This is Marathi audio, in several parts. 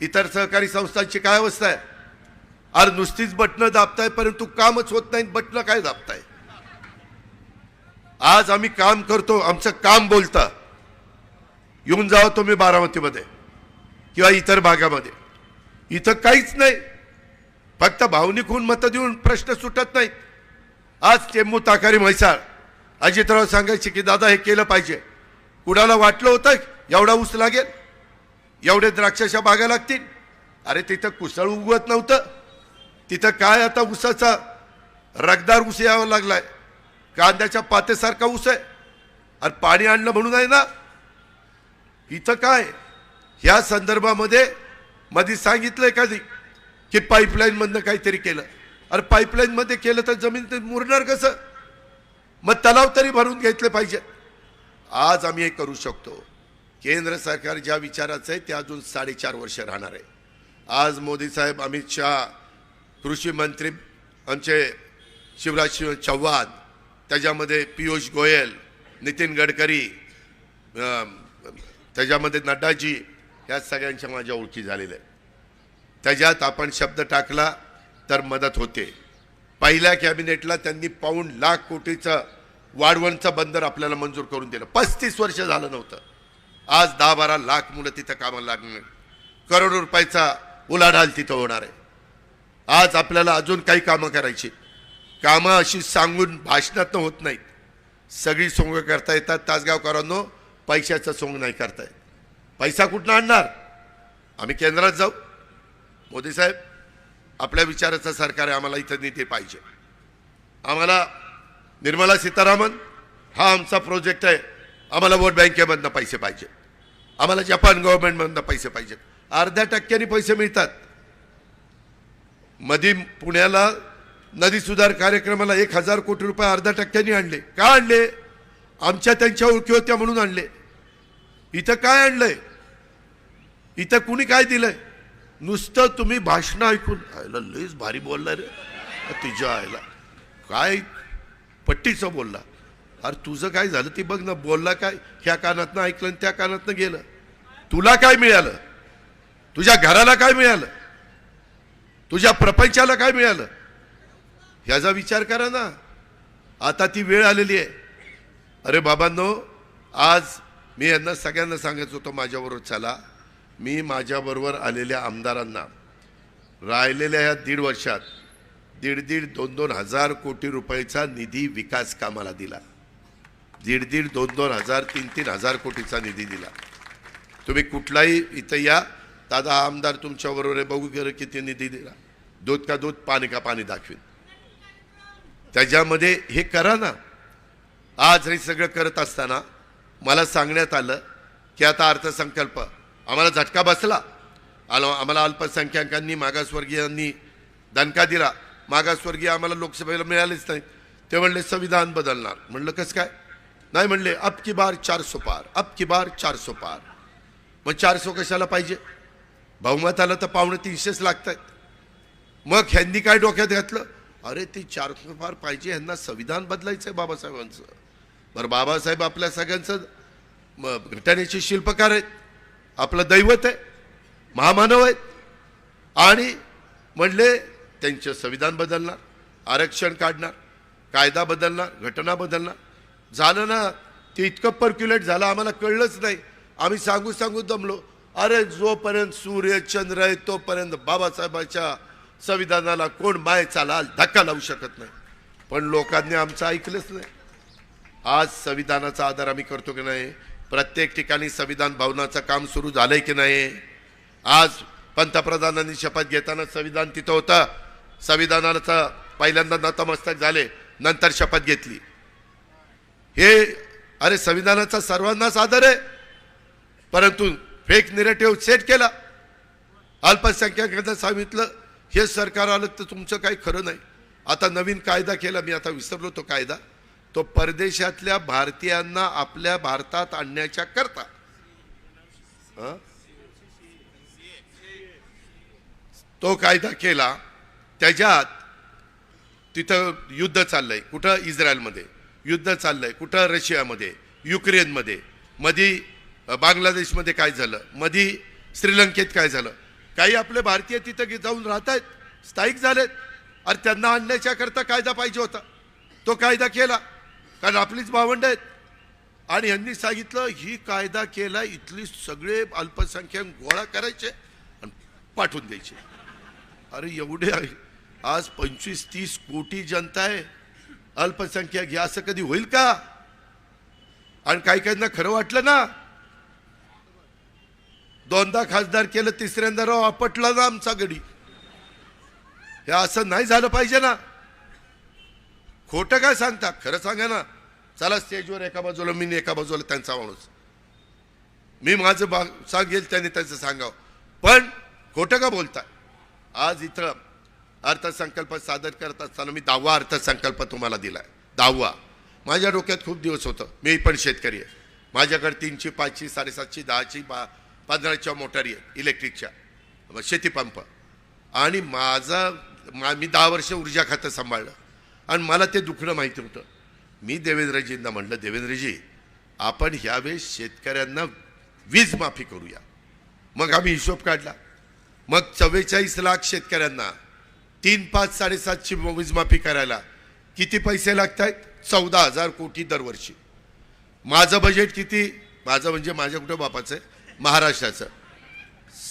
इतर सहकारी संस्थांची काय अवस्था आहे? अरे नुसतीच बटणं दाबताय परंतु कामच होत नाही बटणं काय दाबताय? आज आम्ही काम करतो आमचं काम बोलतं. येऊन जावं तुम्ही बारामतीमध्ये किंवा इतर भागामध्ये. इथं काहीच नाही. फक्त भावनिक होऊन मतं देऊन प्रश्न सुटत नाहीत. आज चेंबू ताकारी म्हैसाळ. अजितराव सांगायचे की दादा हे केलं पाहिजे. कुणाला वाटलं होतं? एवढा ऊस लागेल? एवढे द्राक्षाच्या बागा लागतील. अरे तिथं कुसळ उगवत नव्हतं. तिथं काय आता ऊसाचा रगदार ऊस यावा लागलाय. कांद्याच्या पातेसारखा ऊस आहे. अरे पाणी आणलं म्हणून आहे ना? इथं काय? ह्या संदर्भामध्ये मध्ये सांगितलंय कधी की पाईपलाईन मधनं काहीतरी केलं. अरे पाईपलाईन मध्ये केलं तर जमीन ते मुरणार कसं? मग तलाव तरी भरून घेतले पाहिजे आज आम्ही हे करू शकतो. केंद्र सरकार ज्या विचाराचं आहे ते अजून साडेचार वर्ष राहणार आहे. आज मोदी साहेब अमित शहा कृषी मंत्री आमचे शिवराज सिंह चौहान त्याच्यामध्ये पियुष गोयल नितीन गडकरी त्याच्यामध्ये नड्डाजी ह्या सगळ्यांच्या माझ्या ओळखी झालेल्या आहेत. त्याच्यात आपण शब्द टाकला तर मदत होते. पहिल्या कॅबिनेटला त्यांनी पाऊण लाख कोटीचं वाढवणचं बंदर आपल्याला मंजूर करून दिलं. पस्तीस वर्ष झालं नव्हतं. आज दहा बारा लाख मुलं तिथं कामाला लागणार करोडो रुपयाचा उलाढाल तिथं होणार आहे. आज आपल्याला अजून काही कामं करायची कामं अशी सांगून भाषणात होत नाहीत. सगळी सोंग करता येतात. तासगावकरांनो पैशाचं सोंग नाही करता येत. पैसा कुठनं आणणार? आम्ही केंद्रात जाऊ. मोदी साहेब आपल्या विचाराचं सरकार आहे. आम्हाला इथं नेते पाहिजे. आम्हाला निर्मला सीतारामन हा आमचा प्रोजेक्ट आहे. आम्हाला वोट बँकेमधनं पैसे पाहिजे. आम्हाला जपान गव्हर्नमेंटमधनं पैसे पाहिजेत. अर्ध्या टक्क्यांनी पैसे मिळतात. मधी पुण्याला नदी सुधार कार्यक्रमाला एक हजार कोटी रुपये अर्ध्या टक्क्यांनी आणले. का आणले? आमच्या त्यांच्या ओळखी होत्या म्हणून आणले. इथं काय आणलंय? इथं कुणी काय दिलंय? नुसतं तुम्ही भाषणं ऐकून आयला लयच भारी बोलला रे. तिच्या आयला काय पट्टीचं बोलला. अरे तुझं काय झालं ती बघ ना बोलला काय? ह्या कानातनं ऐकलं आणि त्या कानातनं गेलं. तुला काय मिळालं? तुझ्या घराला काय मिळालं? तुझ्या प्रपंचाला काय मिळालं? ह्याचा विचार करा ना. आता ती वेळ आलेली आहे. अरे बाबांनो आज मी यांना सगळ्यांना सांगायचं होतं माझ्याबरोबर चला मी माझ्याबरोबर आलेल्या आमदारांना राहिलेल्या ह्या दीड वर्षात दीड दीड दोन दोन हजार कोटी रुपयाचा निधी विकास कामाला दिला. दीड दीड दोन दोन हजार तीन तीन हजार कोटीचा निधी दिला. तुम्ही कुठलाही इथं या दादा आमदार तुमच्याबरोबर आहे बघू गेलं किती निधी दिला. दूध का दूध पाणी का पाणी दाखवीन. त्याच्यामध्ये हे करा ना. आज हे सगळं करत असताना मला सांगण्यात आलं की आता अर्थसंकल्प आम्हाला झटका बसला. आलो आम्हाला अल्पसंख्याकांनी मागासवर्गीयांनी दणका दिला. मागासवर्गीय आम्हाला लोकसभेला मिळालेच नाही ते म्हणले संविधान बदलणार. म्हणलं कसं काय? नाही म्हणले अब की बार चारसो पार अब की बार चार पार. मग चारसो कशाला पाहिजे? बहुमत आलं तर पावणे तीनशेच लागत आहेत मग ह्यांनी काय डोक्यात घातलं? अरे ते चार फार पाहिजे ह्यांना संविधान बदलायचं आहे बाबासाहेबांचं. बरं बाबासाहेब आपल्या सगळ्यांचं मग घटनेचे शिल्पकार आहेत. आपलं दैवत आहे. महामानव आहेत. आणि म्हणले त्यांचं संविधान बदलणार आरक्षण काढणार कायदा बदलणार घटना बदलणार. झालं ना ते इतकं पर्क्युलेट झालं आम्हाला कळलंच नाही. आम्ही सांगू सांगू दमलो. अरे जोपर्यंत सूर्य चंद्र आहे तोपर्यंत बाबासाहेबाच्या संविधानाला कोण माय चालाल धक्का लावू शकत नाही. पण लोकांनी आमचं ऐकलंच नाही. आज संविधानाचा आदर आम्ही करतो की नाही? प्रत्येक ठिकाणी संविधान भवनाचं काम सुरू झालंय की नाही? आज पंतप्रधानांनी शपथ घेताना संविधान तिथं होतं. संविधानाचं पहिल्यांदा नतमस्तक झाले नंतर शपथ घेतली. हे अरे संविधानाचा सर्वांनाच आदर आहे. परंतु फेक निरेटिव्ह सेट केला. अल्पसंख्याकांना सांगितलं हे सरकार आलं तर तुमचं काही खरं नाही. आता नवीन कायदा केला. मी आता विसरलो तो कायदा. तो परदेशातल्या भारतीयांना आपल्या भारतात आणण्याच्या करता. हं? तो कायदा केला. त्याच्यात तिथं युद्ध चाललंय. कुठं? इस्रायलमध्ये. युद्ध चाललंय. कुठं? रशियामध्ये. युक्रेनमध्ये. मधी बांगलादेशमध्ये काय झालं? मधी श्रीलंकेत काय झालं? काही आपले भारतीय तिथं जाऊन राहत आहेत स्थायिक झालेत. अरे त्यांना आणण्याच्या करता कायदा पाहिजे होता. तो कायदा केला. कारण आपलीच भावंड आहेत. आणि यांनी सांगितलं ही कायदा केला इथली सगळे अल्पसंख्याक गोळा करायचे आणि पाठवून द्यायचे. अरे एवढे आज पंचवीस तीस कोटी जनता आहे. अल्पसंख्याक हे असं कधी होईल का? आणि काही काहींना खरं वाटलं ना? दोनदा खासदार केलं तिसऱ्यांदा राव आपटला ना आमचा गडी. हे असं नाही झालं पाहिजे ना. खोटं काय सांगता? खरं सांगा ना. चला स्टेजवर एका बाजूला मी एका बाजूला त्यांचा माणूस. मी माझं बा सांगेल त्यांनी त्यांचं सांगावं. पण खोटं का बोलता आज इथं अर्थसंकल्प सादर करत असताना मी दहावा अर्थसंकल्प तुम्हाला दिला आहे दहावा. माझ्या डोक्यात खूप दिवस होतं. मी पण शेतकरी आहे. माझ्याकडे तीनशे पाचशे साडेसातशे दहाची बा पंधराच्या मोटारी आहेत इलेक्ट्रिकच्या. शेतीपंप आणि माझा मा मी दहा वर्ष ऊर्जा खातं सांभाळलं. आणि मला ते दुखणं माहिती होतं. मी देवेंद्रजींना म्हणलं देवेंद्रजी आपण ह्यावेळेस शेतकऱ्यांना वीज माफी करूया. मग आम्ही हिशोब काढला. मग चव्वेचाळीस लाख शेतकऱ्यांना तीन पाच साडेसातशे वीजमाफी करायला किती पैसे लागत आहेत चौदा हजार कोटी दरवर्षी. माझं बजेट किती? माझं म्हणजे माझ्या कुठं बापाचं आहे? महाराष्ट्राचं.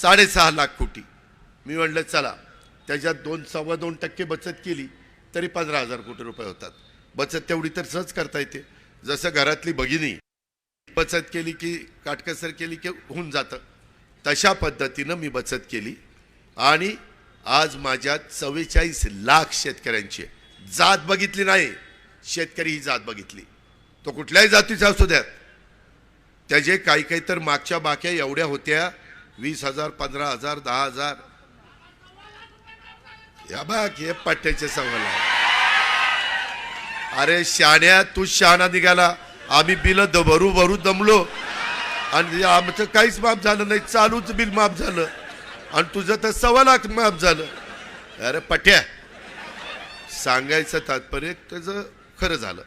साडेसहा लाख कोटी. मी म्हणलं चला त्याच्यात दोन सव्वा दोन टक्के बचत केली तरी पंधरा हजार कोटी रुपये होतात. बचत तेवढी तर सहज करता येते. जसं घरातली भगिनी बचत केली की काटकसर केली की होऊन जातं. तशा पद्धतीनं मी बचत केली. आणि आज माझ्या चव्वेचाळीस लाख शेतकऱ्यांची जात बघितली नाही. शेतकरी ही जात बघितली. तो कुठल्याही जातीचा असू द्यात. त्याचे काही काही तर मागच्या बाक्या एवढ्या होत्या वीस हजार पंधरा हजार दहा हजार. या बाक हे पट्ट्याचे सवाल आहे. अरे शाण्या तू शहाणा निघाला. आम्ही बिल द भरू भरू दमलो. आणि आमचं काहीच माफ झालं नाही चालूच बिल माफ झालं. आणि तुझं तर सव्वा लाख माफ झालं. अरे पट्या. सांगायचं तात्पर्य त्याचं खरं झालं.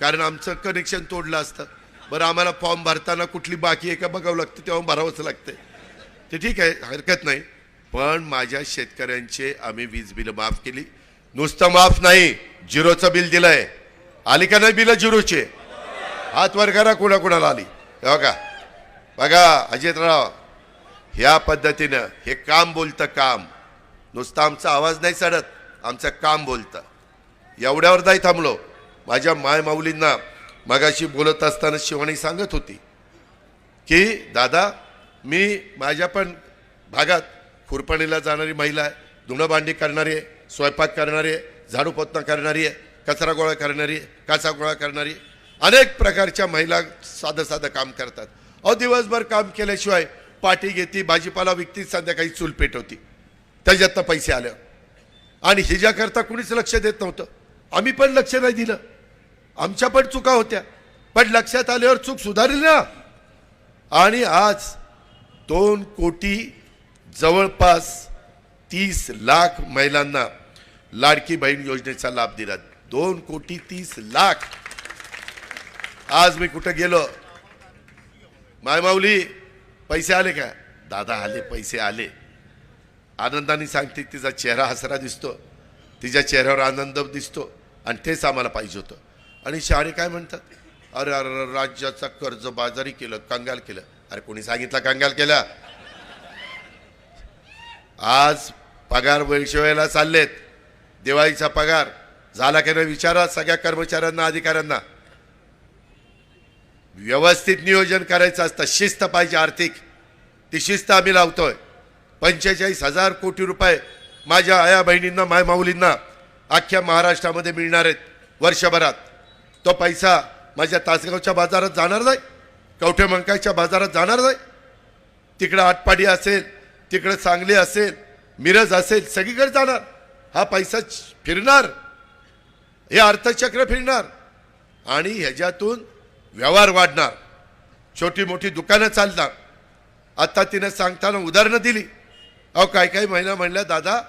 कारण आमचं कनेक्शन तोडलं असतं. बरं आम्हाला फॉर्म भरताना कुठली बाकी आहे का बघावं लागतं तेव्हा भरावंच लागतं ते ठीक आहे हरकत नाही. पण माझ्या शेतकऱ्यांचे आम्ही वीज बिलं माफ केली. नुसतं माफ नाही झिरोचं बिल दिलं आहे आली का नाही बिलं झिरोचे? हात वर करा कुणा कुणाला आली. हो बघा बघा अजितराव ह्या पद्धतीनं हे काम बोलतं काम. नुसतं आमचा आवाज नाही चढत आमचं काम बोलतं. एवढ्यावर नाही थांबलो. माझ्या मायमाऊलींना मगाशी बोलत असताना शिवानी सांगत होती की दादा मी माझ्या पण भागात खुरपणीला जाणारी महिला आहे. धुणंभांडी करणारी आहे स्वयंपाक करणारी आहे झाडू पोतना करणारी आहे कचरा गोळा करणारी आहे काचा गोळा करणारी अनेक प्रकारच्या महिला साधं साधं काम करतात. अहो दिवसभर काम केल्याशिवाय पाठी घेती भाजीपाला विकती संध्याकाळी चूल पेटवती. त्याच्यातनं पैसे आले. आणि हिच्याकरता कुणीच लक्ष देत नव्हतं. आम्ही पण लक्ष नाही दिलं. आमच्या पण चुका होत्या. पण लक्षात आल्यावर चूक सुधारली ना. आणि आज दोन कोटी जवळपास तीस लाख महिलांना लाडकी बहीण योजनेचा लाभ दिला. दोन कोटी तीस लाख. आज मी कुठं गेलो? मायमाऊली पैसे आले का? दादा आले पैसे आले. आनंदाने सांगते तिचा चेहरा हसरा दिसतो. तिच्या चेहऱ्यावर आनंद दिसतो. आणि तेच आम्हाला पाहिजे होतं. आणि शहाणे काय म्हणतात? अरे अरे राज्याचा कर्ज बाजारी केलं कंगाल केलं. अरे कोणी सांगितलं कंगाल केला? आज पगार वेळेला चाललेत. दिवाळीचा पगार झाला की नाही विचारा सगळ्या कर्मचाऱ्यांना अधिकाऱ्यांना. व्यवस्थित नियोजन करायचं असतं शिस्त पाहिजे आर्थिक. ती शिस्त आम्ही लावतोय. पंचेचाळीस हजार कोटी रुपये माझ्या आया बहिणींना माय माऊलींना अख्ख्या महाराष्ट्रामध्ये मिळणार आहेत वर्षभरात. तो पैसा माझ्या तासगावच्या बाजारात जाणार नाही. कवठे मंकाईच्या बाजारात जाणार नाही. तिकडं आटपाडी असेल तिकडं सांगली असेल मिरज असेल सगळीकडे जाणार. हा पैसा फिरणार. हे अर्थचक्र फिरणार. आणि ह्याच्यातून व्यवहार वाढणार. छोटी मोठी दुकानं चालणार. आत्ता तिनं सांगताना उदाहरणं दिली. अहो काही काही महिना म्हणल्या दादा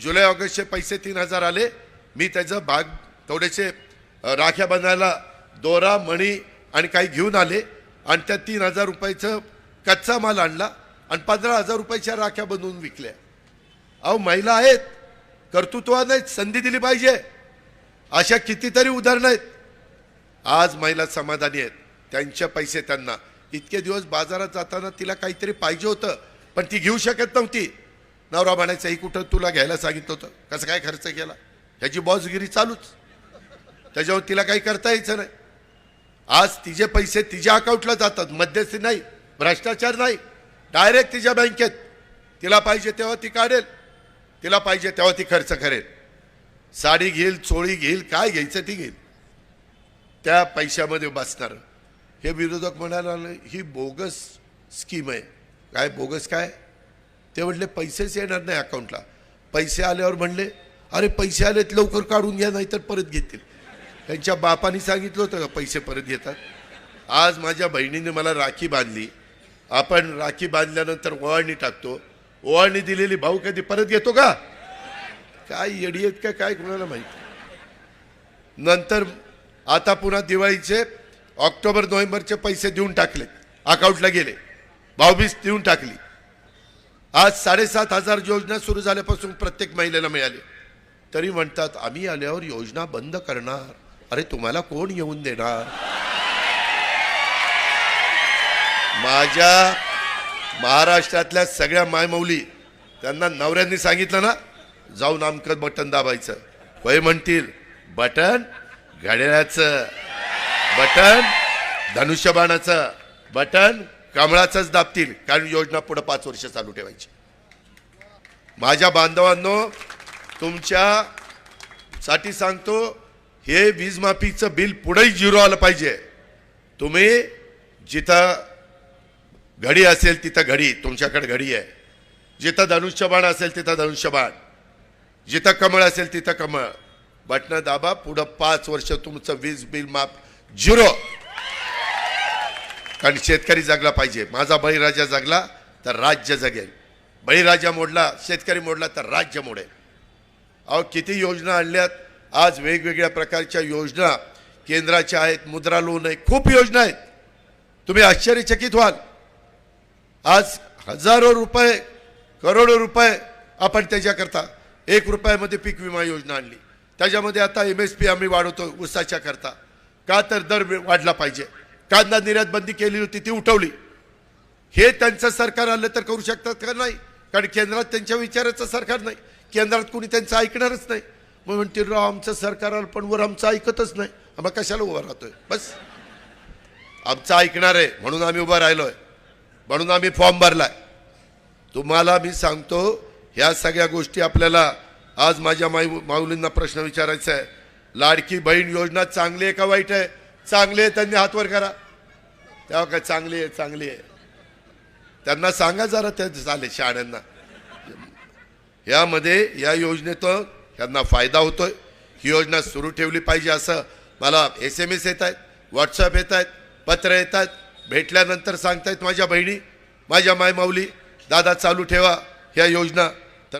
जुलै ऑगस्टचे पैसे तीन हजार आले. मी त्याचं भाग थोडेसे राख्या बांधायला दोरा मणी आणि काही घेऊन आले आणि त्या तीन हजार रुपयाचं कच्चा माल आणला आणि पंधरा हजार रुपयाच्या राख्या बनवून विकल्या. अहो महिला आहेत कर्तृत्वाने संधी दिली पाहिजे. अशा कितीतरी उदाहरणं आहेत. आज महिला समाधानी आहेत. त्यांचे पैसे त्यांना. इतके दिवस बाजारात जाताना तिला काहीतरी पाहिजे होतं पण ती घेऊ शकत नव्हती. नवरा म्हणायचं ही कुठं तुला घ्यायला सांगितलं होतं? कसं काय खर्च केला? ह्याची बॉसगिरी चालूच. त्याच्यावर तिला काही करता यायचं नाही. आज तिचे पैसे तिच्या अकाउंटला जातात मध्यस्थी नाही भ्रष्टाचार नाही. डायरेक्ट तिच्या बँकेत तिला पाहिजे तेव्हा ती काढेल. तिला पाहिजे तेव्हा ती खर्च करेल. साडी घेईल चोळी घेईल काय घ्यायचं ती घेईल. त्या पैशामध्ये बसणार. हे विरोधक म्हणायला ही बोगस स्कीम आहे. काय बोगस काय? ते म्हटले पैसेच येणार नाही अकाउंटला पैसे आल्यावर म्हणले अरे पैसे आलेत लवकर काढून घ्या नाहीतर परत घेतील. त्यांच्या बापानी सांगितलं होतं का पैसे परत घेतात आज माझ्या बहिणीने मला राखी बांधली. आपण राखी बांधल्यानंतर ओवाळणी टाकतो. ओवाळणी दिलेली भाऊ कधी परत घेतो का? काय येडी आहेत का काय कुणाला माहिती? नंतर आता पुन्हा दिवाळीचे ऑक्टोबर नोव्हेंबरचे पैसे देऊन टाकले. अकाउंटला गेले. भाऊबीज देऊन टाकली. आज साडेसात हजार योजना सुरू झाल्यापासून प्रत्येक महिलेला मिळाली. तरी म्हणतात आम्ही आल्यावर योजना बंद करणार. अरे तुम्हाला कोण येऊन देणार? माझ्या महाराष्ट्रातल्या सगळ्या मायमौली त्यांना नवऱ्यांनी सांगितलं ना जाऊन आमकं बटन दाबायचं. वय म्हणतील बटन घड्याळाचं बटन धनुष्यबाणाचं बटन कमळाचंच दाबतील कारण योजना पुढे पाच वर्ष चालू ठेवायची. माझ्या बांधवांनो तुमच्या साठी सांगतो हे वीजमाफीचं बिल पुढेही झिरो आलं पाहिजे. तुम्ही जिथं घडी असेल तिथं घडी तुमच्याकडे घडी आहे. जिथं धनुष्यबाण असेल तिथं धनुष्यबाण जिथं कमळ असेल तिथं कमळ. बटणं दाबा पुढं पाच वर्ष तुमचं वीज बिल माफ झिरो. कारण शेतकरी जगला पाहिजे. माझा बळीराजा जगला तर राज्य जगेल. बळीराजा मोडला शेतकरी मोडला तर राज्य मोडेल. अहो किती योजना आणल्यात? आज वेगवेगळ्या प्रकारच्या योजना केंद्राच्या आहेत मुद्रा लोन आहे खूप योजना आहेत. तुम्ही आश्चर्यचकित व्हाल. आज हजारो रुपये करोडो रुपये आपण त्याच्याकरता एक रुपयामध्ये पीक विमा योजना आणली. त्याच्यामध्ये आता एम एस पी आम्ही वाढवतो ऊसाच्या करता. का तर दर वाढला पाहिजे. कांदा निर्यात बंदी केली होती ती उठवली. हे त्यांचं सरकार आलं तर करू शकतात का नाही? कारण केंद्रात त्यांच्या विचाराचं सरकार नाही. केंद्रात कोणी त्यांचं ऐकणारच नाही. मग म्हणतील राव आमचं सरकार आलं पण वर आमचं ऐकतच नाही. आम्हा कशाला उभं राहतोय? बस. आमचं ऐकणार आहे म्हणून आम्ही उभं राहिलोय. म्हणून आम्ही फॉर्म भरलाय. तुम्हाला मी सांगतो ह्या सगळ्या गोष्टी आपल्याला आज माझ्या माई माऊलींना प्रश्न विचारायचा आहे. लाडकी बहीण योजना चांगली आहे का वाईट आहे? चांगली आहे त्यांनी हातवर करा. तेव्हा काय चांगली आहे चांगली आहे. त्यांना सांगा जरा ते झाले शाळांना. यामध्ये या योजनेतून ह्यांना फायदा होतोय. ही योजना सुरू ठेवली पाहिजे असं मला एस एम एस येत आहेत व्हॉट्सअप येत आहेत पत्र येत आहेत. भेटल्यानंतर सांगतायत माझ्या बहिणी माझ्या मायमाऊली दादा चालू ठेवा ह्या योजना